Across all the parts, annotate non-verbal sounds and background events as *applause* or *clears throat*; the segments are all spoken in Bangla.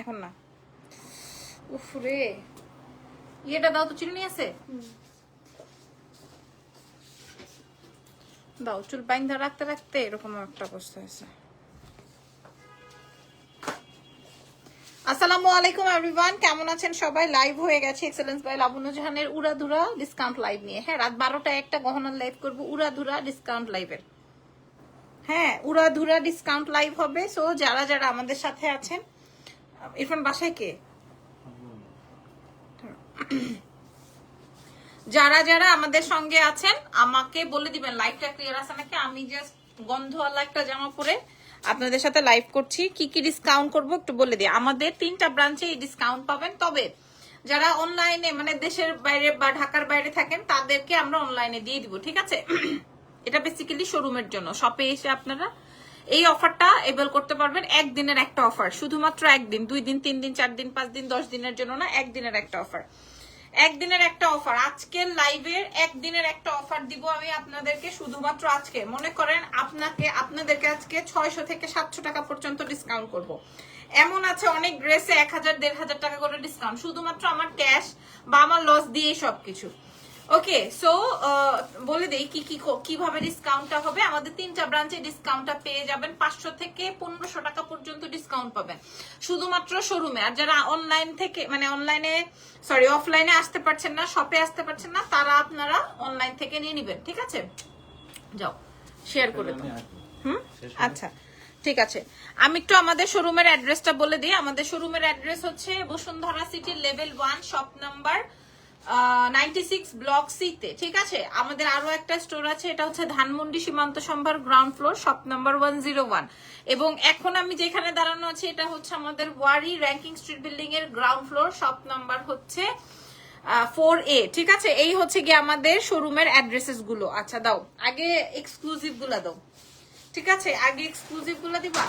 এখন না। উফ রে ইয়েটা দাও তো চিরুনি আছে দাও চুল বাইন্ধা রাখতে রাখতে এরকম একটা অবস্থা হয়েছে। আসসালামু আলাইকুম এভরিওয়ান কেমন আছেন সবাই? লাইভ হয়ে গেছে এক্সেলেন্স বাই লাবণ্য জাহানের উড়াধুরা ডিসকাউন্ট লাইভ নিয়ে। হ্যাঁ রাত বারোটায় একটা গহনার লাইভ করব উড়াধুরা ডিসকাউন্ট লাইভের হ্যাঁ উড়াধুরা ডিসকাউন্ট লাইভ হবে। সো যারা যারা আমাদের সাথে আছেন ইরফান, বাসায় কে? যারা যারা আমাদের সঙ্গে আছেন, আমাকে বলে দিবেন লাইভটা ক্লিয়ার আছে নাকি? আমি জাস্ট গন্ধওয়ালা একটা জামা পরে আপনাদের সাথে লাইভ করছি। কি কি ডিসকাউন্ট করব একটু বলে দিই। আমাদের তিনটা ব্রাঞ্চে এই ডিসকাউন্ট পাবেন। তবে যারা অনলাইনে মানে দেশের বাইরে বা ঢাকার বাইরে থাকেন, তাদেরকে আমরা অনলাইনে দিয়ে দিব, ঠিক আছে? *clears throat* এটা বেসিক্যালি শোরুমের জন্য। শপে এসে আপনারা এই অফারটা এবেল করতে পারবেন একদিনের একটা অফার। শুধুমাত্র একদিন, দুই দিন, তিন দিন, চার দিন, পাঁচ দিন, দশ দিনের জন্য না, একদিনের একটা অফার। একদিনের একটা অফার, আজকের লাইভের একদিনের একটা অফার দিব আমি আপনাদেরকে শুধুমাত্র আজকে। মনে করেন আপনাকে, আপনাদেরকে আজকে ছয়শো থেকে সাতশো টাকা পর্যন্ত ডিসকাউন্ট করব। এমন আছে অনেক ড্রেসে এক হাজার, দেড় হাজার টাকা করে ডিসকাউন্ট শুধুমাত্র আমার ক্যাশ বা আমার লস দিয়ে সবকিছু। ওকে সো বলে দেই কি কি কীভাবে ডিসকাউন্টটা হবে? আমাদের তিনটা ব্রাঞ্চে ডিসকাউন্টটা পেয়ে যাবেন। পাঁচশো থেকে পনেরোশো টাকা পর্যন্ত ডিসকাউন্ট পাবেন। শুধুমাত্র শোরুমে আর যারা অনলাইন থেকে মানে অনলাইনে সরি অফলাইনে আসতে পারছেন না শপে আসতে পারছেন না তারা আপনারা অনলাইন থেকে নিয়ে নিবেন। ঠিক আছে? যাও শেয়ার করে দাও। হুম? আচ্ছা ঠিক আছে। আমি একটু আমাদের শোরুমের অ্যাড্রেসটা বলে দিই। আমাদের শোরুমের অ্যাড্রেস হচ্ছে বসুন্ধরা সিটির level one shop number ninety six block সিতে ঠিক আছে? আমাদের আরও একটা স্টোর আছে, এটা হচ্ছে Dhanmondi Shimanto Shambhar ground floor shop number one zero one এবং এখন আমি যেখানে দাঁড়ানো আছি, এটা হচ্ছে আমাদের ওয়ারি র্যাঙ্কিং স্ট্রিট বিল্ডিং এর গ্রাউন্ড ফ্লোর শপ নাম্বার হচ্ছে ফোর এ ঠিক আছে? এই হচ্ছে গিয়ে আমাদের শোরুমের অ্যাড্রেসেসগুলো। আচ্ছা দাও, আগে এক্সক্লুসিভগুলা দাও। ঠিক আছে? আগে এক্সক্লুসিভগুলা দিবা?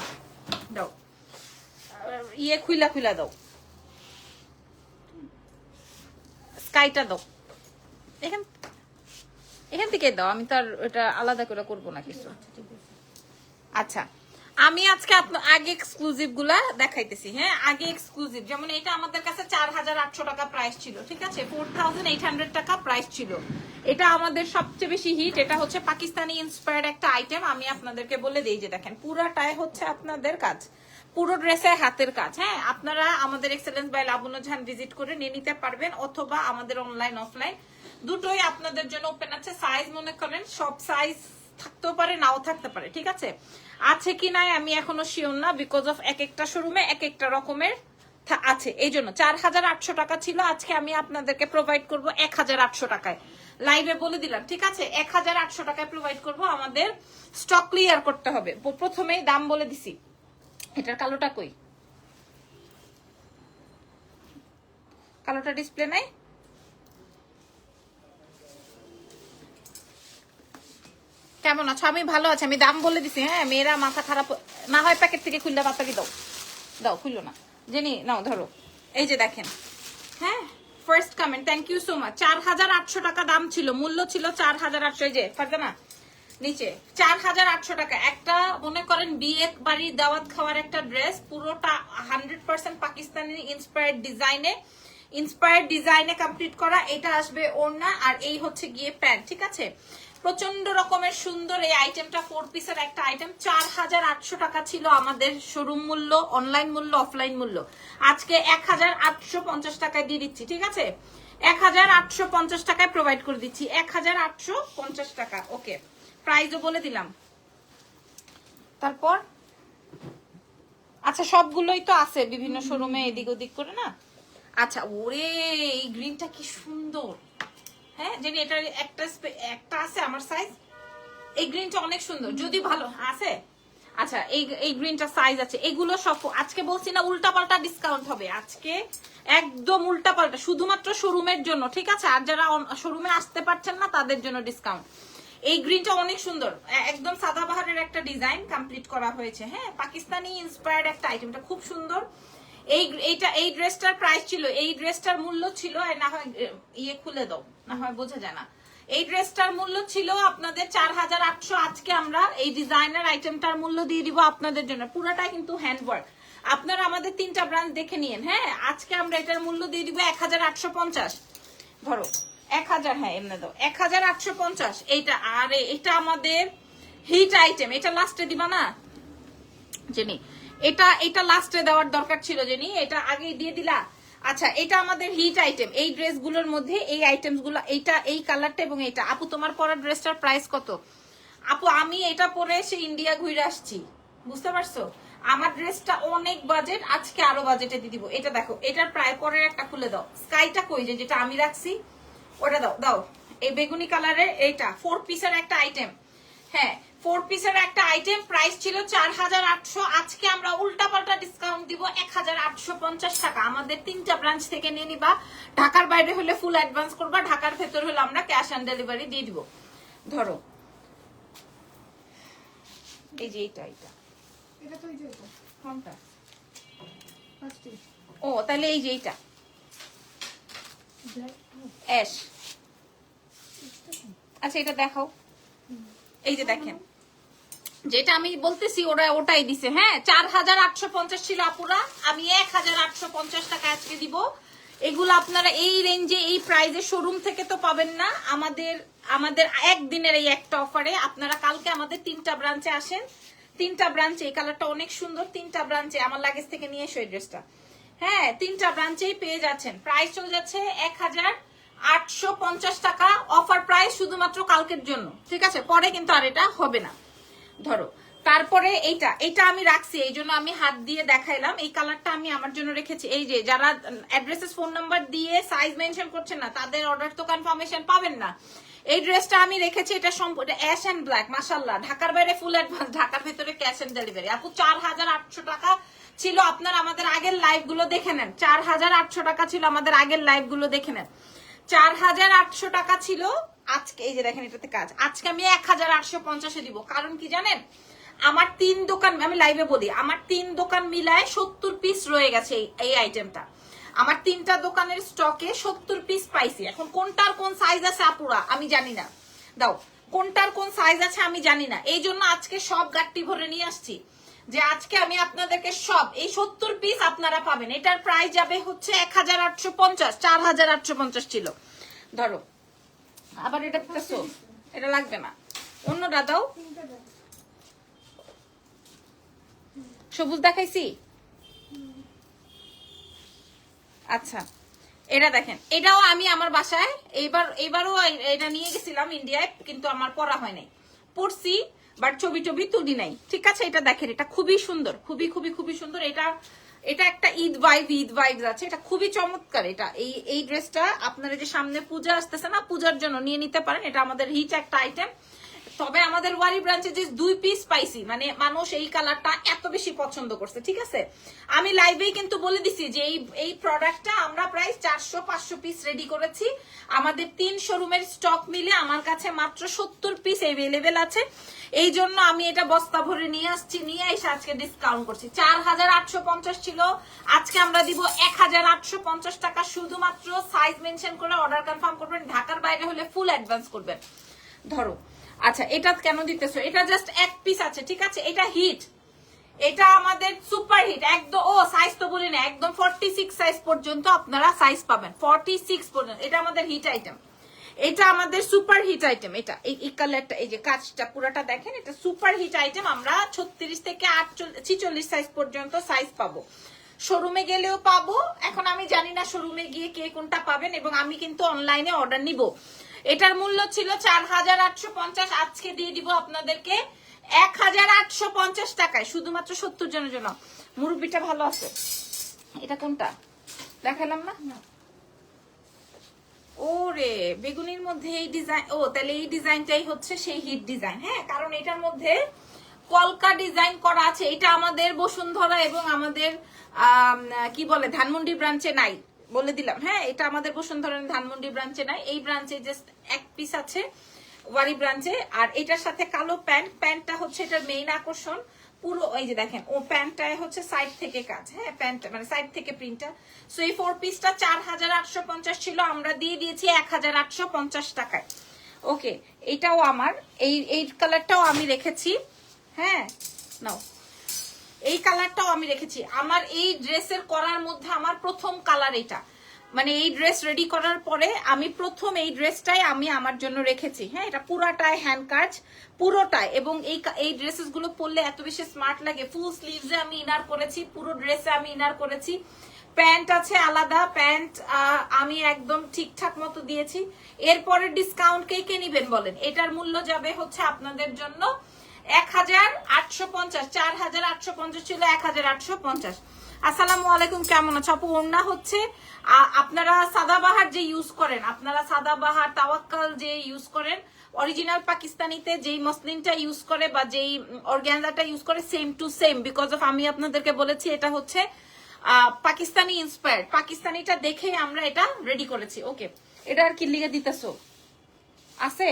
দাও। ইয়ে খুইলা খুইলা দাও। স্কাইটা দাও। এখান এখান থেকে দাও, আমি তো আর এটা আলাদা করে করব না কিছু। আচ্ছা আমি আজকে আপনা- আগে এক্সক্লুসিভগুলা দেখাইতেছি হ্যাঁ? আগে এক্সক্লুসিভ যেমন এটা আমাদের কাছে চার হাজার আটশো টাকা প্রাইস ছিল, ঠিক আছে? ফোর থাউজেন্ড এইট হান্ড্রেড টাকা প্রাইস ছিল। এটা আমাদের সবচেয়ে বেশি হিট এটা হচ্ছে পাকিস্তানি ইন্সপায়ার্ড একটা আইটেম আমি আপনাদেরকে বলে দিই যে দেখেন, পুরাটাই হচ্ছে আপনাদের কাজ। পুরো ড্রেসে হাতের কাজ হ্যাঁ? আপনারা আমাদের excellence by Labanya Jhan visit করে নিয়ে নিতে পারবেন, অথবা আমাদের অনলাইন অফলাইন দুটোই আপনাদের জন্য ওপেন আছে সাইজ মনে করেন, সব সাইজ থাকতেও পারে, নাও থাকতে পারে, ঠিক আছে? আছে কি নাই আমি এখনও শিওর না বিকজ অফ এক একটা শোরুমে এক একটা রকমের আছে। এই জন্য চার হাজার আটশো টাকা ছিল, আজকে আমি আপনাদেরকে প্রোভাইড করব এক হাজার আটশো টাকায়। লাইভে বলে দিলাম, ঠিক আছে? এক হাজার আটশো টাকায় প্রোভাইড করব আমাদের স্টক ক্লিয়ার করতে হবে। প্রথমেই দাম বলে দিছি। এটার কালোটা কই? কালোটা ডিসপ্লে নাই? কেমন আছো? আমি ভালো আছি, আমি দাম বলে দিছি হ্যাঁ? মেয়েরা মাথা খারাপ না হয় প্যাকেট থেকে খুললে বাচ্চাকে দাও? দাও, খুললো না। জেনি, নাও, ধরো। এই যে দেখেন। হ্যাঁ? First comment thank you so much চার হাজার আটশো টাকা দাম ছিল, মূল্য ছিল চার হাজার আটশো। এই যে, ফারজানা নিচে। চার হাজার আটশো টাকা। একটা মনে করেন বিয়ে বাড়ি, দাওয়াত খাওয়ার একটা ড্রেস পুরোটা হান্ড্রেড পার্সেন্ট পাকিস্তানি ইন্সপায়ার্ড ডিজাইনে ইন্সপায়ার্ড ডিজাইনে কমপ্লিট করা, এটা আসবে ওড়না, আর এই হচ্ছে গিয়ে প্যান্ট ঠিক আছে? প্রচণ্ড রকমের সুন্দর এই আইটেমটা ফোর পিসের একটা আইটেম চার হাজার আটশো টাকা ছিল আমাদের শোরুম মূল্য অনলাইন মূল্য অফলাইন মূল্য। আজকে এক হাজার আটশো পঞ্চাশ টাকায় দিয়ে দিচ্ছি, ঠিক আছে? এক হাজার আটশো পঞ্চাশ টাকায় প্রোভাইড করে দিচ্ছি। এক হাজার আটশো পঞ্চাশ টাকা ওকে প্রাইজও বলে দিলাম। তারপর? আচ্ছা সবগুলোই তো আছে বিভিন্ন শোরুমে এদিক ওদিক করে, না? আচ্ছা ওরে, এই গ্রিনটা কি সুন্দর। হ্যাঁ জানি এটা একটা একটা আছে আমার সাইজ এই গ্রিনটা অনেক সুন্দর। যদি ভালো আছে? আচ্ছা এই এই গ্রিনটা সাইজ আছে। এগুলো সব, আজকে বলছি না উল্টা পাল্টা ডিসকাউন্ট হবে। আজকে একদম উল্টা পাল্টা শুধুমাত্র শোরুমের জন্য, ঠিক আছে? আর যারা শোরুমে আসতে পারছেন না, তাদের জন্য ডিসকাউন্ট এই গ্রিনটা অনেক সুন্দর। একদম সাদাবাহারের একটা ডিজাইন কমপ্লিট করা হয়েছে। হ্যাঁ পাকিস্তানি ইন্সপায়ার্ড একটা আইটেমটা খুব সুন্দর। এই এইটা, এই ড্রেসটার প্রাইস ছিল, এই ড্রেসটার মূল্য ছিল না হয় ইয়ে খুলে দাও, না হয় বোঝা যায় না। এই ড্রেসটার মূল্য ছিল আপনাদের চার হাজার আটশো আজকে আমরা এই ডিজাইনার আইটেমটার মূল্য দিয়ে দিব আপনাদের জন্য। পুরোটা কিন্তু হ্যান্ডওয়ার্ক আপনারা আমাদের তিনটা ব্রাঞ্চ দেখে নিন হ্যাঁ আজকে আমরা এটার মূল্য দিয়ে দিব এক হাজার আটশো পঞ্চাশ। ধরো। এক হাজার হ্যাঁ এমনি দাও। এক হাজার আটশো পঞ্চাশ। এইটা, আরে, এটা আমাদের হিট আইটেম এটা লাস্টে দিবা না? জেনি, এটা এটা লাস্টে দেওয়ার দরকার ছিল জেনি। এটা আগে দিয়ে দিলা। আচ্ছা এটা আমাদের হিট আইটেম এই ড্রেসগুলোর মধ্যে, এই আইটেমসগুলো, এইটা, এই কালারটা এবং এইটা। আপু, তোমার পরা ড্রেসটার প্রাইস কত? আপু, আমি এটা পরে এসে ইন্ডিয়া ঘুরে আসছি। বুঝতে পারছ? আমার ড্রেসটা অনেক বাজেট আজকে আরও বাজেটে দিয়ে দিব। এটা দেখো, এটার প্রায় পরের একটা খুলে দাও। স্কাইটা কই যে, যেটা আমি রাখছি? ওটা দাও দাও। এই বেগুনি কালারের এইটা ফোর পিসের একটা আইটেম হ্যাঁ ফোর পিসের একটা আইটেম প্রাইস ছিল চার হাজার আটশো। আজকে আমরা উল্টা পাল্টা ডিসকাউন্ট দিব এক হাজার আটশো পঞ্চাশ টাকা। আমাদের তিনটা ব্রাঞ্চ থেকে নিয়ে নিবা। ঢাকার বাইরে হলে ফুল অ্যাডভান্স করবা ঢাকার ভেতর হলে আমরা ক্যাশ অন ডেলিভারি দিয়ে দিব। ধরো। এই যে এইটা এইটা। ও তাহলে এই যে এইটা। অ্যাশ আচ্ছা এটা দেখাও। এই যে দেখেন। যেটা আমি বলতেছি, ওরা ওটাই দিছে। হ্যাঁ চার হাজার আটশো পঞ্চাশ ছিল আপুরা। আমি এক হাজার আটশো পঞ্চাশ টাকা আজকে দিব। এগুলো আপনারা এই রেঞ্জে এই প্রাইজে শোরুম থেকে তো পাবেন না। আমাদের আমাদের একদিনের এই একটা অফারে আপনারা কালকে আমাদের তিনটা ব্রাঞ্চে আসেন। তিনটা ব্রাঞ্চে এই কালারটা অনেক সুন্দর। তিনটা ব্রাঞ্চে আমার লাগেজ থেকে নিয়ে এসো এই ড্রেসটা হ্যাঁ তিনটা ব্রাঞ্চেই পেয়ে যাচ্ছেন। প্রাইস চলে যাচ্ছে এক হাজার আটশো পঞ্চাশ টাকা অফার প্রাইস শুধুমাত্র কালকের জন্য। ঠিক আছে? পরে কিন্তু আর এটা হবে না। ধরো, তারপরে এইটা এইটা আমি রাখছি, এই জন্য আমি হাত দিয়ে দেখাইলাম। এই কালারটা আমি আমার জন্য রেখেছি। এই যে, যারা অ্যাড্রেসেস ফোন নাম্বার দিয়ে সাইজ মেনশন করছেন না, তাদের অর্ডার তো কনফার্মেশন পাবেন না। এই ড্রেসটা আমি রেখেছি, এটা সম্পূর্ণ অ্যাশ অ্যান্ড ব্ল্যাক মাসাল্লাহ ঢাকার বাইরে ফুল অ্যাডভান্স ঢাকার ভেতরে ক্যাশ অন ডেলিভারি আপু, চার হাজার আটশো টাকা ছিল আপনার আমাদের আগের লাইভগুলো দেখে নেন। চার হাজার আটশো টাকা ছিল আমাদের আগের লাইভগুলো দেখে নেন। চার হাজার আটশো টাকা ছিল। আজকে, এই যে দেখেন এটাতে কাজ। আজকে আমি এক হাজার আটশো পঞ্চাশে দিব। কারণ কি জানেন? আমার তিন দোকান, আমি লাইভে বলি, আমার তিন দোকান মিলায় সত্তর পিস রয়ে গেছে এই- আইটেমটা আমার তিনটা দোকানের স্টকে সত্তর পিস পাইছি। এখন কোনটার কোন সাইজ আছে আপুরা? আমি জানি না। দাও, কোনটার কোন সাইজ আছে আমি জানি না। এই জন্য আজকে সব গাট্টি ভরে নিয়ে আসছি। যে আজকে আমি আপনাদেরকে সব, এই সত্তর পিস আপনারা পাবেন। এটার প্রাইস যাবে হচ্ছে এক হাজার আটশো পঞ্চাশ চার হাজার আটশো পঞ্চাশ ছিল। ধরো। আবার এটা এটা লাগবে না। অন্যটা দাও। সবুজ দেখাইছি? আচ্ছা। এটা দেখেন। এটাও আমি আমার বাসায়, এইবার, এইবারও এটা নিয়ে গেছিলাম ইন্ডিয়ায় কিন্তু আমার পড়া হয় নাই। পড়ছি বাট ছবি টবি তুলি নাই। ঠিক আছে, এটা দেখেন, এটা খুবই সুন্দর, খুবই খুবই খুবই সুন্দর। এটা এটা একটা ঈদ ভাইব ঈদ ভাইবস আছে, এটা খুবই চমৎকার এটা। এই এই ড্রেসটা আপনারা যে সামনে পূজা আসতেছে না, পূজার জন্য নিয়ে নিতে পারেন, এটা আমাদের হিট একটা আইটেম তবে আমাদের ওয়ারি ব্রাঞ্চে যে দুই পিস পাইছি মানে মানুষ এই কালারটা এত বেশি পছন্দ করছে, ঠিক আছে? আমি লাইভেই কিন্তু বলে দিছি যে এই এই প্রোডাক্টটা আমরা প্রায় চারশো, পাঁচশো পিস রেডি করেছি। আমাদের তিন শোরুমের স্টক মিলে আমার কাছে মাত্র সত্তর পিস এভেলেবেল আছে। এই জন্য আমি এটা বস্তা ভরে নিয়ে আসছি, নিয়ে এসে আজকে ডিসকাউন্ট করছি। চার হাজার আটশো পঞ্চাশ ছিল, আজকে আমরা দিব এক হাজার আটশো পঞ্চাশ টাকা। শুধুমাত্র সাইজ মেনশন করে অর্ডার কনফার্ম করবেন, ঢাকার বাইরে হলে ফুল অ্যাডভান্স করবেন। ধরো আচ্ছা এটা কেন দিতেছো? এটা জাস্ট এক পিস আছে, ঠিক আছে? এটা হিট এটা আমাদের সুপার হিট একদম, ও সাইজ তো বলি না, একদম ফর্টি সিক্স সাইজ পর্যন্ত আপনারা সাইজ পাবেন। ফর্টি সিক্স পর্যন্ত। এটা আমাদের হিট আইটেম এটা আমাদের সুপার হিট আইটেম এটা, এই কালারটা এই যে কাজটা পুরাটা দেখেন, এটা সুপার হিট আইটেম আমরা ছত্রিশ থেকে ছিচল্লিশ সাইজ পর্যন্ত সাইজ পাবো। শোরুমে গেলেও পাবো। এখন আমি জানি না শোরুমে গিয়ে কে কোনটা পাবেন এবং আমি কিন্তু অনলাইনে অর্ডার নিব। এটার মূল্য ছিল চার হাজার আটশো পঞ্চাশ। আজকে দিয়ে দিব আপনাদেরকে এক হাজার আটশো পঞ্চাশ টাকায় শুধুমাত্র সত্তর জনের জন্য। মুরব্বিটা ভালো আছে। এটা কোনটা? দেখালাম না? ওরে বেগুনির মধ্যে এই ডিজাইন ও তাহলে এই ডিজাইনটাই হচ্ছে সেই হিট ডিজাইন হ্যাঁ? কারণ এটার মধ্যে কলকা ডিজাইন করা আছে। এটা আমাদের বসুন্ধরা এবং আমাদের আম, কি বলে ধানমন্ডি ব্রাঞ্চে নাই। বলে দিলাম। হ্যাঁ এটা আমাদের বসুন্ধরা ধানমন্ডি ব্রাঞ্চে নাই। এই ব্রাঞ্চে জাস্ট এক পিস আছে, ওয়ারি ব্রাঞ্চে আর এটার সাথে কালো প্যান্ট। প্যান্টটা হচ্ছে এটার মেইন আকর্ষণ। পুরো এই যে দেখেন, ও প্যান্টটায় হচ্ছে সাইড থেকে কাজ। হ্যাঁ প্যান্ট মানে সাইড থেকে প্রিন্টটা সো এই ফোর পিসটা চার হাজার আটশো পঞ্চাশ ছিল। আমরা দিয়ে দিয়েছি এক হাজার আটশো পঞ্চাশ টাকায়। ওকে এটাও আমার। এই এই কালারটাও আমি রেখেছি। হ্যাঁ নাও। এই কালারটাও আমি রেখেছি। আমার এই ড্রেসের করার মধ্যে আমার প্রথম কালার এটা। মানে এই ড্রেস রেডি করার পরে আমি প্রথম এই ড্রেসটাই আমি আমার জন্য রেখেছি। হ্যাঁ এটা পুরাটাই হ্যান্ড কাজ, পুরোটাই। এবং এই এই ড্রেসেসগুলো পরলে এত বেশি স্মার্ট লাগে। ফুল স্লিভসে আমি ইনার করেছি, পুরো ড্রেসে আমি ইনার করেছি। প্যান্ট আছে আলাদা প্যান্ট আমি একদম ঠিকঠাক মতো দিয়েছি। এরপরে ডিসকাউন্ট কে কে নিবেন বলেন? এটার মূল্য যাবে হচ্ছে আপনাদের জন্য এক হাজার আটশো পঞ্চাশ, চার হাজার আটশো পঞ্চাশ ছিল এক হাজার আটশো পঞ্চাশ। আসসালামু আলাইকুম, কেমন হচ্ছে আপনারা সাদাবাহার যে করেন, আপনারা সাদাবাহার, তাওয়াক্কাল যে ইউজ করেন অরিজিনাল পাকিস্তানিতে যেই মসলিনটা ইউজ করে বা যেই অর্গ্যানজাটা ইউজ করে same to same because of আমি আপনাদেরকে বলেছি, এটা হচ্ছে পাকিস্তানি ইন্সপায়ার্ড পাকিস্তানিটা দেখেই আমরা এটা রেডি করেছি। ওকে এটা আর কি লিখে দিতেছো? আছে?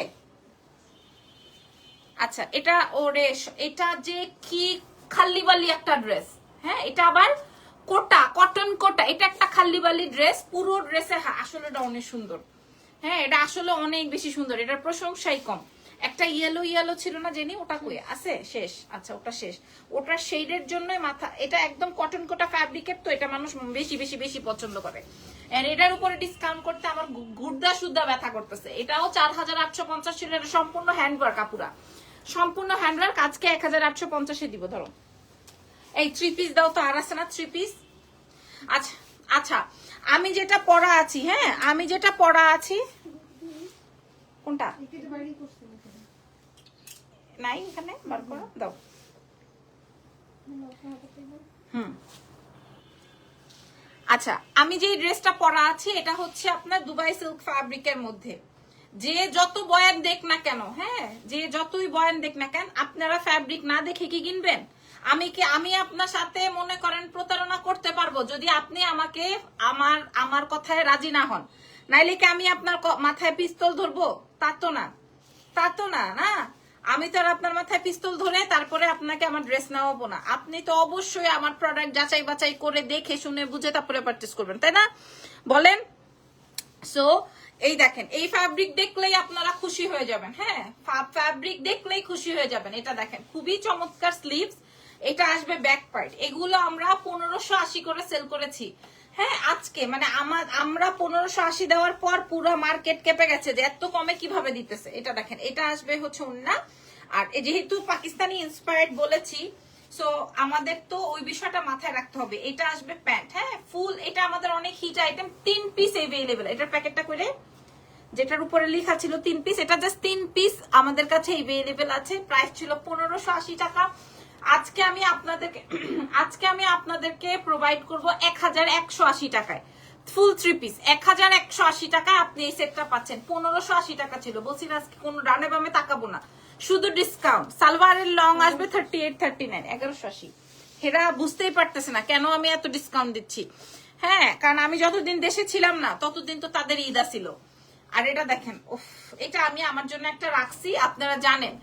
আচ্ছা এটা ওরে এটা যে কি খাল্লিবালি একটা ড্রেস হ্যাঁ? এটা আবার কোটা কটন কোটা, এটা একটা খাল্লিবালি ড্রেস পুরো ড্রেসে আসলে এটা অনেক সুন্দর। হ্যাঁ এটা আসলে অনেক বেশি সুন্দর, এটার প্রশংসাই কম। একটা ইয়েলো ইয়েলো ছিল না জেনি? ওটা কই? আছে? শেষ। আচ্ছা ওটা শেষ। ওটা শেডের জন্য মাথা, এটা একদম কটন কোটা ফ্যাব্রিকের তো এটা মানুষ বেশি বেশি বেশি পছন্দ করে। এটার উপরে ডিসকাউন্ট করতে আমার গুর্দা সুদ্দা ব্যথা করতেছে। এটাও চার হাজার আটশো পঞ্চাশ ছিল, এটা সম্পূর্ণ হ্যান্ডওয়ার্ক কাপুরা সম্পূর্ণ হ্যান্ডওয়ার্ক আজকে এক হাজার আটশো পঞ্চাশে দিব, ধরো এই থ্রি পিস দাও তো, আর আছে না থ্রি পিস আচ্ছা আচ্ছা আমি যেটা পড়া আছি হ্যাঁ আমি যেটা পড়া আছি, কোনটা। নাই এখানে, বার করো, দাও। হুম আচ্ছা আমি যে ড্রেসটা পরা আছি, এটা হচ্ছে আপনার দুবাই সিল্ক ফ্যাব্রিকের মধ্যে যে যত বয়ান দেখ না কেন হ্যাঁ? যে যতই বয়ান দেখ না কেন, আপনারা ফ্যাব্রিক না দেখে কি কিনবেন? আমি কি, আমি আপনার সাথে মনে করেন প্রতারণা করতে পারব যদি আপনি আমাকে আমার আমার কথায় রাজি না হন? নাইলে কি আমি আপনার মাথায় পিস্তল ধরবো? তা তো না। তা তো না না? আমি তো আর আপনার মাথায় পিস্তল ধরে তারপরে আপনাকে আমার ড্রেস নেওয়াবো না। আপনি তো অবশ্যই আমার প্রোডাক্ট যাচাই বাছাই করে দেখে শুনে বুঝে তারপরে পারচেস করবেন, তাই না? বলেন? সো এই দেখেন, এই ফ্যাব্রিক দেখলেই আপনারা খুশি হয়ে যাবেন হ্যাঁ? ফ্যাব্রিক দেখলেই খুশি হয়ে যাবেন, এটা দেখেন, খুবই চমৎকার স্লিভস এটা আসবে ব্যাক পার্ট এগুলো আমরা পনেরোশো আশি করে সেল করেছি হ্যাঁ? আজকে মানে আমার, আমরা পনেরোশো আশি দেওয়ার পর পুরো মার্কেট কেঁপে গেছে, যে এত কমে কীভাবে দিতেছে? এটা দেখেন, এটা আসবে হচ্ছে উন্না আর যেহেতু পাকিস্তানি ইন্সপায়ার্ড বলেছি সো আমাদের তো ওই বিষয়টা মাথায় রাখতে হবে, এটা আসবে প্যান্ট হ্যাঁ? এটা আমাদের অনেক হিট আইটেম তিন পিস এভেলেবেল এটার প্যাকেটটা করে যেটার উপরে লেখা ছিল তিন পিস এটা জাস্ট তিন পিস আমাদের কাছে এভেলেবেল আছে। প্রাইস ছিল পনেরোশো আশি টাকা। আজকে আমি আপনাদেরকে *clears throat* আজকে আমি আপনাদেরকে প্রোভাইড করব এক হাজার একশো আশি টাকায়। ফুল থ্রি পিস এক হাজার একশো আশি টাকায় আপনি এই সেটটা পাচ্ছেন। পনেরোশো আশি টাকা ছিল। বলছি না আজকে কোনো ডানে বামে তাকাবো না। শুধু ডিসকাউন্ট সালোয়ারের লং আসবে থার্টি এইট থার্টি নাইন এগারোশো আশি। হেরা বুঝতেই পারতেছে না কেন আমি এত ডিসকাউন্ট দিচ্ছি। হ্যাঁ কারণ আমি যতদিন দেশে ছিলাম না, ততদিন তো তাদের ঈদ ছিল আর এটা দেখেন এটা আমি আমার জন্য একটা রাখছি, আপনারা জানেন।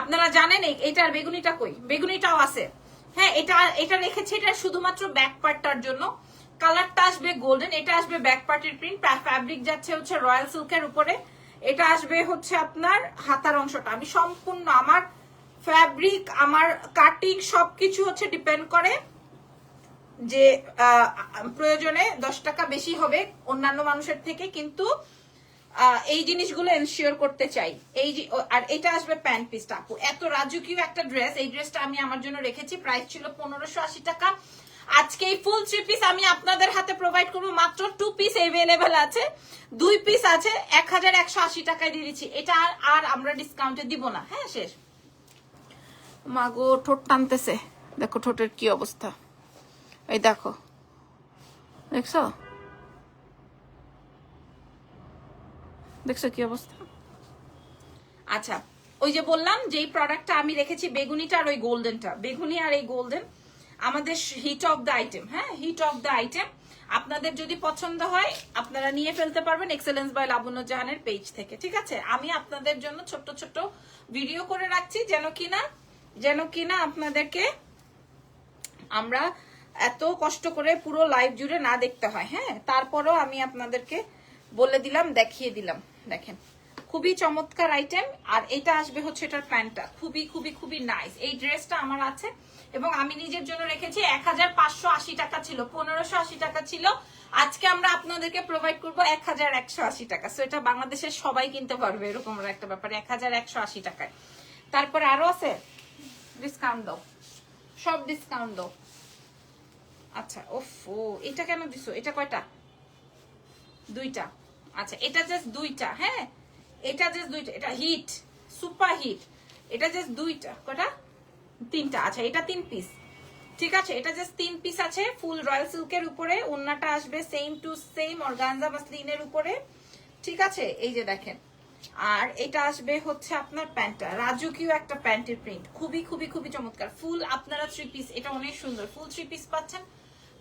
আপনারা জানেন এটার বেগুনিটা কই? বেগুনিটাও আছে। হ্যাঁ এটা এটা রেখেছি, এটা শুধুমাত্র ব্যাক পার্টটার জন্য। কালারটা আসবে গোল্ডেন এটা আসবে ব্যাক পার্টের প্রিন্ট ফ্যাব্রিক যাচ্ছে হচ্ছে রয়্যাল সিল্কের উপরে। এটা আসবে হচ্ছে আপনার হাতার অংশটা। আমি সম্পূর্ণ আমার ফ্যাব্রিক আমার কাটিং সবকিছু হচ্ছে ডিপেন্ড করে যে প্রয়োজনে দশ টাকা বেশি হবে অন্যান্য মানুষের থেকে, কিন্তু এই জিনিসগুলো এনশিওর করতে চাই। এই আর এটা আসবে প্যান্ট পিসটা আপু, এত রাজুকিও একটা ড্রেস এই ড্রেসটা আমি আমার জন্য রেখেছি প্রাইস ছিল পনেরোশো আশি টাকা। আজকে এই ফুল থ্রি পিস আমি আপনাদের হাতে প্রোভাইড করব, মাত্র টু পিস এভেলেবেল আছে। দুই পিস আছে এক হাজার একশো আশি টাকায় দিয়ে দিচ্ছি। এটা আর- আর আমরা ডিসকাউন্টে দিব না। হ্যাঁ শেষ। মাগো, ঠোঁট টানতেছে। দেখো ঠোঁটের কি অবস্থা। এই দেখো। দেখছ? দেখছ কি অবস্থা? আচ্ছা ওই যে বললাম যে প্রোডাক্টটা আমি রেখেছি বেগুনিটা আর ওই গোল্ডেনটা বেগুনি আর এই গোল্ডেন আমাদের হিট অফ দ্য আইটেম হ্যাঁ? হিট অফ দ্য আইটেম আপনাদের যদি পছন্দ হয়, আপনারা নিয়ে ফেলতে পারবেন এক্সেলেন্স বাই লাবণ্য জাহানের পেজ থেকে, ঠিক আছে? আমি আপনাদের জন্য ছোট্ট ছোট্ট ভিডিও করে রাখছি, যেন কিনা যেন কিনা আপনাদেরকে আমরা এত কষ্ট করে পুরো লাইভ জুড়ে না দেখতে হয় হ্যাঁ? তারপরও আমি আপনাদেরকে বলে দিলাম, দেখিয়ে দিলাম, দেখেন। খুবই চমৎকার আইটেম আর এটা আসবে হচ্ছে এটার প্যান্টটা। খুবই খুবই খুবই নাইস এই ড্রেসটা আমার আছে, এবং আমি নিজের জন্য রেখেছি এক হাজার পাঁচশো আশি টাকা ছিল, পনেরোশো আশি টাকা ছিল। আজকে আমরা আপনাদেরকে প্রোভাইড করব এক হাজার একশো আশি টাকা। সো এটা বাংলাদেশের সবাই কিনতে পারবে, এরকম একটা ব্যাপার, এক হাজার একশো আশি টাকায়। তারপর আরও আছে? ডিসকাউন্ট দাও। সব ডিসকাউন্ট দাও। আচ্ছা ওফ, এটা কেন দিছো? এটা কয়টা? দুইটা। আচ্ছা এটা জাস্ট দুইটা হ্যাঁ? এটা জাস্ট দুইটা, এটা হিট সুপার হিট এটা জাস্ট দুইটা কটা তিনটা। আচ্ছা এটা তিন পিস ঠিক আছে, এটা জাস্ট তিন পিস আছে ফুল রয়্যাল সিল্কের উপরে। ওন্নাটা আসবে সেম টু সেম অর্গানজা মাসলিনের উপরে। ঠিক আছে, এই যে দেখেন। আর এটা আসবে হচ্ছে আপনার প্যান্টটা। রাজকীয় একটা প্যান্টের প্রিন্ট খুবই খুবই খুবই চমৎকার। ফুল আপনারা থ্রি পিস এটা অনেক সুন্দর। ফুল থ্রি পিস পাচ্ছেন।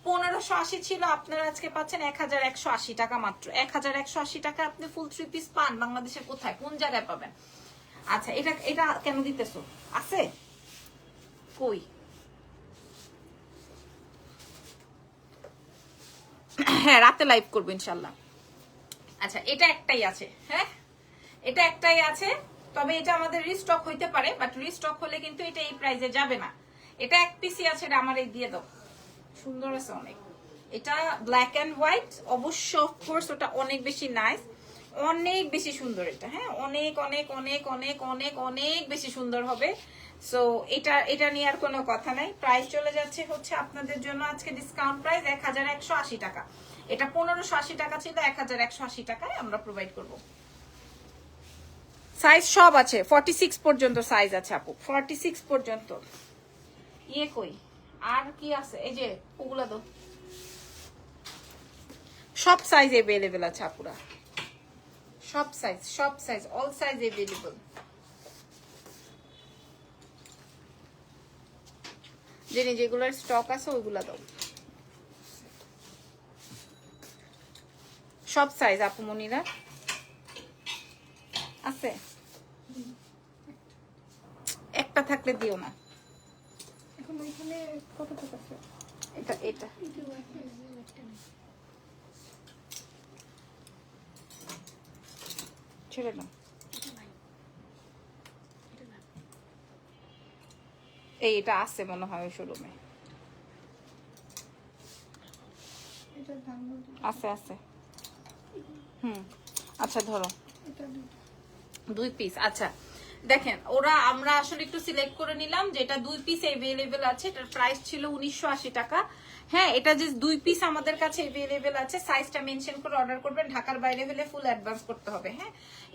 পনেরোশো আশি ছিল, আপনারা আজকে পাচ্ছেন এক হাজার একশো আশি টাকা মাত্র। এক হাজার একশো আশি টাকা আপনি ফুল থ্রি পিস পান বাংলাদেশের কোথায়, কোন জায়গায় পাবেন? আচ্ছা এটা এটা কেন দিতেছো? আছে? কই? হ্যাঁ রাতে লাইভ করব ইনশাল্লাহ আচ্ছা এটা একটাই আছে হ্যাঁ? এটা একটাই আছে, তবে এটা আমাদের রিস্টক হইতে পারে বাট রিস্টক হলে কিন্তু এটা এই প্রাইজে যাবে না। এটা এক পিসি আছে, এটা আমার এই দিয়ে দাও। সুন্দর আছে অনেক। এটা ব্ল্যাক অ্যান্ড হোয়াইট অবশ্য অফকোর্স ওটা অনেক বেশি নাইস অনেক বেশি সুন্দর এটা হ্যাঁ? অনেক অনেক অনেক অনেক অনেক অনেক বেশি সুন্দর হবে। সো এটা এটা নিয়ে আর কোনো কথা নাই। প্রাইস চলে যাচ্ছে হচ্ছে আপনাদের জন্য আজকে ডিসকাউন্ট প্রাইস এক হাজার একশো আশি টাকা। এটা পনেরোশো আশি টাকা ছিল, এক হাজার একশো আশি টাকায় আমরা প্রোভাইড করব। সাইজ সব আছে ফর্টি সিক্স পর্যন্ত সাইজ আছে আপু। ফর্টি সিক্স পর্যন্ত। ইয়ে কই? আর কি আছে? এই যে, ওগুলা তো সব সাইজ এভেলেবেল আছে আপুরা। সব সাইজ সব সাইজ অল সাইজ এভেলেবল যিনি যেগুলোর স্টক আছে, ওইগুলা দাও। সব সাইজ আপু মনিরা। আছে? একটা থাকলে দিও না। এখন কত টাকা আছে? এটা এটা। ছেড়ে। এই এটা আছে মনে হয় ওই শোরুমে আছে আছে। হুম আচ্ছা ধরো। দুই পিস আচ্ছা। দেখেন, ওরা আমরা আসলে একটু সিলেক্ট করে নিলাম যেটা দুই পিস এভেলেবেল আছে, এটার প্রাইস ছিল উনিশশো আশি টাকা। হ্যাঁ এটা যে দুই পিস আমাদের কাছে এভেলেবেল আছে। সাইজটা মেনশন করে অর্ডার করবেন। ঢাকার বাইরে হলে ফুল অ্যাডভান্স করতে হবে হ্যাঁ?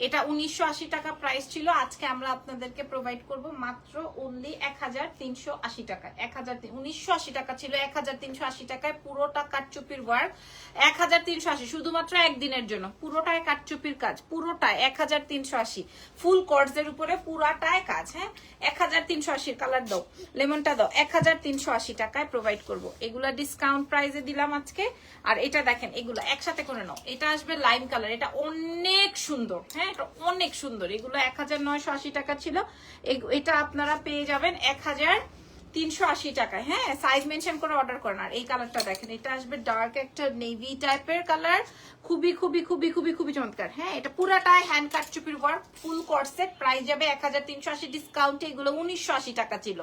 এটা উনিশশো আশি টাকা প্রাইস ছিল। আজকে আমরা আপনাদেরকে প্রোভাইড করব মাত্র অনলি এক হাজার তিনশো আশি টাকা। এক হাজার উনিশশো আশি টাকা ছিল। এক হাজার তিনশো আশি টাকায় পুরোটা কাটচুপির ওয়ার্ক এক হাজার তিনশো আশি, শুধুমাত্র একদিনের জন্য। পুরোটায় কাটচুপির কাজ। পুরোটায় এক হাজার তিনশো আশি। ফুল কর্জের উপরে পুরাটায় কাজ হ্যাঁ? এক হাজার তিনশো আশির কালার দাও লেমনটা দাও। এক হাজার তিনশো আশি টাকায় প্রোভাইড করব। এগুলা ডিসকাউন্ট প্রাইসে দিলাম আজকে। আর এটা দেখেন, এগুলো একসাথে করে নাও। এটা আসবে লাইম কালার এটা অনেক সুন্দর হ্যাঁ এটা অনেক সুন্দর। এগুলো এক হাজার নয়শো আশি টাকা ছিল। এটা আপনারা পেয়ে যাবেন এক হাজার তিনশো আশি টাকায় হ্যাঁ সাইজ মেনশন করে অর্ডার করেন। আর এই কালারটা দেখেন, এটা আসবে ডার্ক একটা নেভি টাইপের কালার খুবই খুবই খুবই খুবই খুবই চমৎকার হ্যাঁ এটা পুরাটাই হ্যান্ড কাট চুপির ওয়ার্ক ফুল কর্সেট প্রাইস যাবে এক হাজার তিনশো আশি ডিসকাউন্টে এগুলো উনিশশো আশি টাকা ছিল।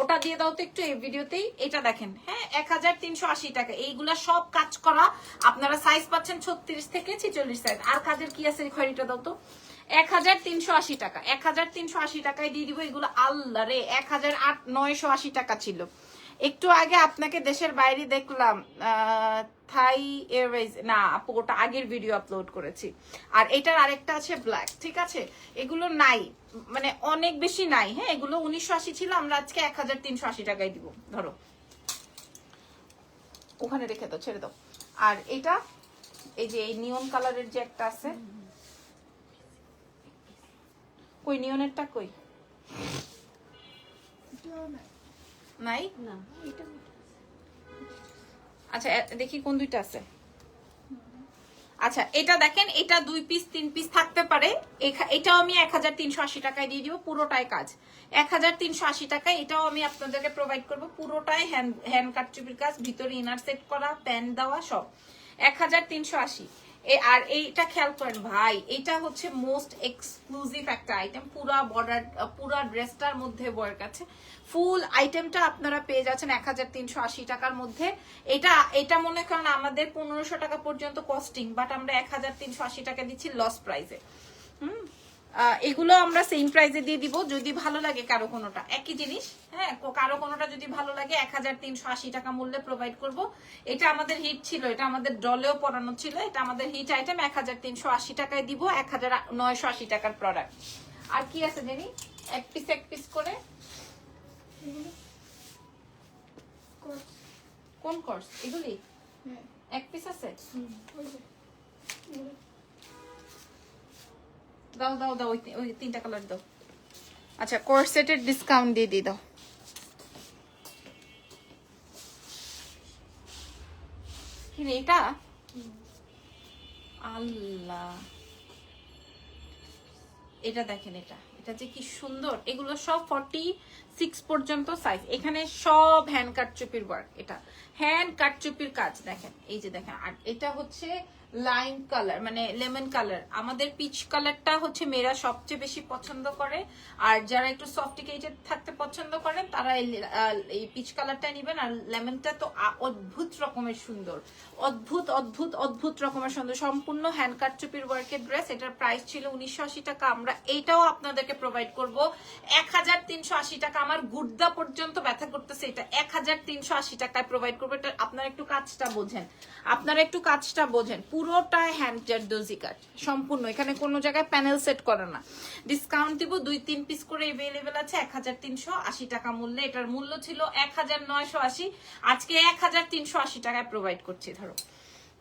ওটা দিয়ে দাও তো একটু এই ভিডিওতেই। এটা দেখেন হ্যাঁ এক হাজার তিনশো আশি টাকা। এইগুলা সব কাজ করা, আপনারা সাইজ পাচ্ছেন ছত্রিশ থেকে ছেচল্লিশ সাইজ আর কাজের কি আছে খয়রিটা দাও তো? এক হাজার তিনশো আশি টাকা। এক হাজার তিনশো আশি টাকায় দিয়ে দিব এগুলো। আল্লাহ রে, এক হাজার আট নয়শো আশি টাকা ছিল। একটু আগে আপনাকে দেশের বাইরে দেখলাম থাই এয়ারওয়েজ না আপু, ওটা আগের ভিডিও আপলোড করেছি। আর এটার আরেকটা আছে ব্ল্যাক ঠিক আছে? এগুলো নাই মানে অনেক বেশি নাই হ্যাঁ? এগুলো উনিশশো আশি ছিল, আমরা আজকে এক হাজার তিনশো আশি টাকায় দিব, ধরো। ওখানে রেখে দাও, ছেড়ে দাও। আর এটা, এই যে এই নিয়ন কালারের যে একটা আছে। কই নিয়নেরটা কই? এটাও নাই। না আচ্ছা দেখি কোন দুইটা আছে। আচ্ছা এটা দেখেন এটা দুই পিস তিন পিস থাকতে পারে। এটাও আমি এক হাজার তিনশো আশি টাকায় দিয়ে দিব পুরোটাই কাজ। এক হাজার তিনশো আশি টাকায় এটাও আমি আপনাদেরকে প্রোভাইড করব পুরোটাই হ্যান্ড হ্যান্ড কাটচুপির কাজ ভিতরে ইনার সেট করা প্যান দেওয়া সব। এক হাজার তিনশো আশি। আর এইটা খেয়াল করেন ভাই এটা হচ্ছে মোস্ট এক্সক্লুসিভ একটা আইটেম পুরা বর্ডার পুরা ড্রেসটার মধ্যে ওয়ার্ক কাছে ফুল আইটেমটা আপনারা পেয়ে যাচ্ছেন এক হাজার তিনশো আশি টাকার মধ্যে। এটা এটা মনে করেন আমাদের পনেরোশো টাকা পর্যন্ত কস্টিং বাট আমরা এক হাজার তিনশো আশি টাকা দিচ্ছি লস প্রাইসে হুম? এগুলো আমরা সেম প্রাইসে দিয়ে দিব যদি ভালো লাগে কারও কোনোটা। একই জিনিস হ্যাঁ কারও কোনোটা যদি ভালো লাগে এক হাজার তিনশো আশি টাকা মূল্যে প্রোভাইড করব। এটা আমাদের হিট ছিল এটা আমাদের ডলেও পড়ানো ছিল এটা আমাদের হিট আইটেম এক হাজার তিনশো আশি টাকায় দিব এক হাজার নয়শো আশি টাকার প্রোডাক্ট আর কি আছে জানি? এক পিস এক পিস করে? কোন কোর্স এগুলি? হ্যাঁ। এক পিস আছে? দাও দাও দাও, ওই তিনটা কালার দাও। আচ্ছা কোর্স সেটের ডিসকাউন্ট দিয়ে দিয়ে দাও। এটা? আল্লাহ। এটা দেখেন এটা। এটা যে কি সুন্দর। এগুলো সব ফর্টি সিক্স পর্যন্ত সাইজ এখানে সব হ্যান্ড কাটচুপির ওয়ার্ক এটা। হ্যান্ড কাটচুপির কাজ, দেখেন, এই যে দেখেন, আর এটা হচ্ছে লাইম কালার মানে লেমন কালার। আমাদের পিচ কালারটা হচ্ছে মেয়েরা সবচেয়ে বেশি পছন্দ করে, আর যারা একটু সফটিকেটেড থাকতে পছন্দ করেন, তারা এই পিচ কালারটা নেবেন, আর লেমনটা তো অদ্ভুত রকমের সুন্দর। অদ্ভুত অদ্ভুত অদ্ভুত রকমের সুন্দর। সম্পূর্ণ হ্যান্ড কাটচুপির ওয়ার্কের ড্রেস এটার প্রাইস ছিল উনিশশো আশি টাকা। আমরা এইটাও আপনাদেরকে প্রোভাইড করব। এক হাজার তিনশো আশি টাকা, আমার গুর্দা পর্যন্ত ব্যথা করতেছে এটা। এক হাজার তিনশো আশি টাকায় প্রোভাইড করব এটা আপনারা একটু কাজটা বোঝেন। আপনারা একটু কাজটা বোঝেন। পুরোটাই হ্যান্ড জারদোজি কাজ সম্পূর্ণ। এখানে কোনো জায়গায় প্যানেল সেট করে না। ডিসকাউন্ট দিব, দুই, তিন পিস করে এভেলেবেল আছে এক হাজার তিনশো আশি টাকা মূল্যে। এটার মূল্য ছিল এক হাজার নয়শো আশি। আজকে এক হাজার তিনশো আশি টাকায় প্রোভাইড করছি, ধরো।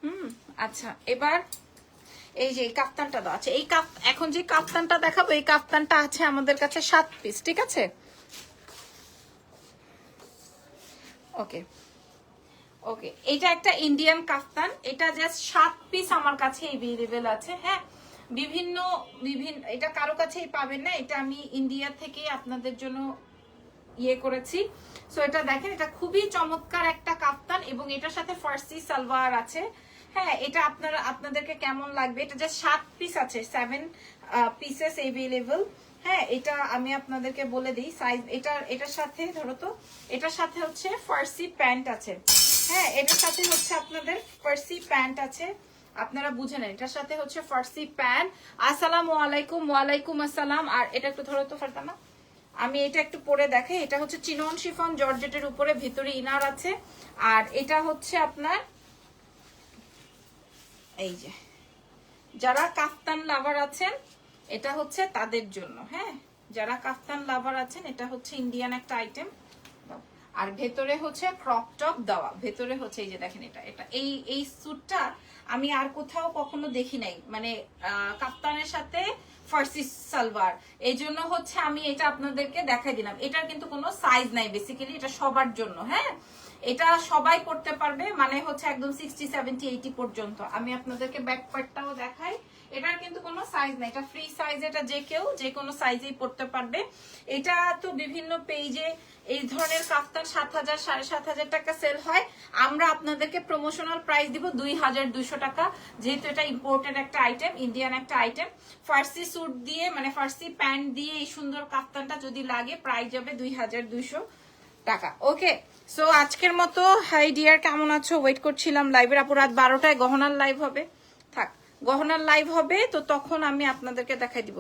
হুম আচ্ছা এবার এই যে এই কাপ্তানটা দাও। আছে এই কাপ এখন যে কাপ্তানটা দেখাবো, এই কাপ্তানটা আছে আমাদের কাছে সাত পিস ঠিক আছে? ওকে ওকে এটা একটা ইন্ডিয়ান কাফতান এটা জাস্ট সাত পিস আমার কাছে এভেলেবেল আছে হ্যাঁ? বিভিন্ন বিভিন্ন, এটা কারও কাছেই পাবেন না, এটা আমি ইন্ডিয়া থেকে আপনাদের জন্য ইয়ে করেছি। সো এটা দেখেন, এটা খুবই চমৎকার একটা কাফতান এবং এটার সাথে ফার্সি সালোয়ার আছে। হ্যাঁ এটা আপনারা, আপনাদেরকে কেমন লাগবে? এটা যে সাত পিস আছে সেভেন পিসেস এভেলেবল হ্যাঁ এটা আমি আপনাদেরকে বলে দিই সাইজ এটা এটার সাথে, ধরো তো, এটার সাথে হচ্ছে ফার্সি প্যান্ট আছে। হ্যাঁ এটার সাথে হচ্ছে আপনাদের ফার্সি প্যান্ট আছে। আপনারা বুঝে নেন, এটার সাথে হচ্ছে ফার্সি প্যান্ট। আসসালামু আলাইকুম, ওয়ালাইকুম আসসালাম। আর এটা একটু ধরো তো ফারদানা আমি এটা একটু পরে দেখাই। এটা হচ্ছে চিনন শিফন জর্জেটের উপরে ভিতরে ইনার আছে। আর এটা হচ্ছে আপনার, এই যে, যারা কাফতান লাভার আছেন, এটা হচ্ছে তাদের জন্য হ্যাঁ? যারা কাফতান লাভার আছেন, এটা হচ্ছে ইন্ডিয়ান একটা আইটেম আর ভেতরে হচ্ছে ক্রপ টপ দেওয়া। ভেতরে হচ্ছে এই যে দেখেন এটা এটা। এই এই স্যুটটা আমি আর কোথাও কখনো দেখি নাই। মানে কাপ্তানের সাথে ফার্সি সালভার এই জন্য হচ্ছে আমি এটা আপনাদেরকে দেখাই দিলাম। এটার কিন্তু কোনো সাইজ নাই বেসিক্যালি এটা সবার জন্য হ্যাঁ? এটা সবাই করতে পারবে মানে হচ্ছে একদম সিক্সটি সেভেন্টি এইটি পর্যন্ত। আমি আপনাদেরকে ব্যাক পার্টটাও দেখাই। এটার কিন্তু কোনো সাইজ নাই। এটা ফ্রি সাইজ এটা যে কেউ যে কোনো সাইজেই পড়তে পারবে। এটা তো বিভিন্ন পেজে এই ধরনের কাফতান সাত হাজার, সাড়ে সাত হাজার টাকা সেল হয়। আমরা আপনাদেরকে প্রমোশনাল প্রাইস দিব দুই হাজার দুইশো টাকা। যেহেতু এটা ইম্পোর্টেড একটা আইটেম ইন্ডিয়ান একটা আইটেম ফার্সি স্যুট দিয়ে মানে ফার্সি প্যান্ট দিয়ে এই সুন্দর কাফতানটা যদি লাগে প্রাইস যাবে দুই হাজার দুইশো টাকা। ওকে সো আজকের মতো হাই ডিয়ার কেমন আছো? ওয়েট করছিলাম লাইভের আপু, রাত বারোটায় গহনার লাইভ হবে। থাক, গহনার লাইভ হবে, তো তখন আমি আপনাদেরকে দেখাই দিব।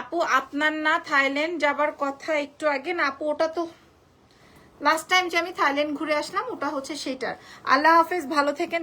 আপু, আপনার না থাইল্যান্ড যাবার কথা একটু আগে না, আপু, ওটা তো লাস্ট টাইম যে আমি থাইল্যান্ড ঘুরে আসলাম, ওটা হচ্ছে সেটার আল্লাহ হাফেজ, ভালো থেকেন